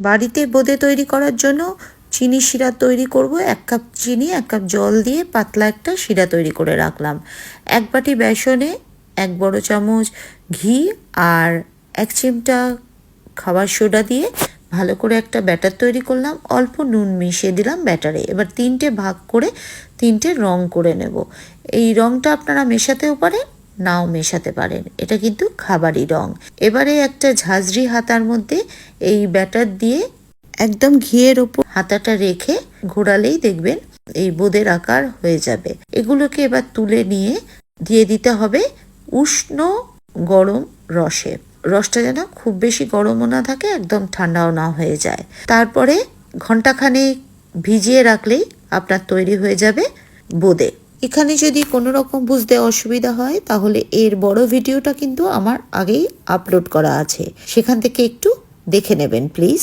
বাড়িতে বোঁদে তৈরি করার জন্য চিনি শিরা তৈরি করব, এক কাপ চিনি, এক কাপ জল দিয়ে পাতলা একটা শিরা তৈরি করে রাখলাম। এক বাটি বেসনে এক বড় চামচ ঘি আর এক চিমটা খাবার সোডা দিয়ে ভালো করে একটা ব্যাটার তৈরি করলাম। অল্প নুন মিশিয়ে দিলাম ব্যাটারে। এবার তিনটে ভাগ করে তিনটে রং করে নেব। এই রংটা আপনারা মেশাতেও পারেন নাও মেশাতে পারেন। এটা কিন্তু খাবারই রং। এবারে একটা ঝাঁঝরি হাতার মধ্যে এই ব্যাটার দিয়ে একদম ঘিয়ের ওপর হাতাটা রেখে ঘোরালেই দেখবেন এই বোদের আকার হয়ে যাবে। এগুলোকে এবার তুলে নিয়ে দিয়ে দিতে হবে উষ্ণ গরম রসে। রসটা যেন খুব বেশি গরমও না থাকে, একদম ঠান্ডাও না হয়ে যায়। তারপরে ঘন্টাখানেক ভিজিয়ে রাখলেই আপনার তৈরি হয়ে যাবে বোঁদে। এখানে যদি কোনো রকম বুঝতে অসুবিধা হয়, তাহলে এর বড় ভিডিওটা কিন্তু আমার আগেই আপলোড করা আছে। সেখান থেকে একটু দেখে নেবেন, প্লিজ।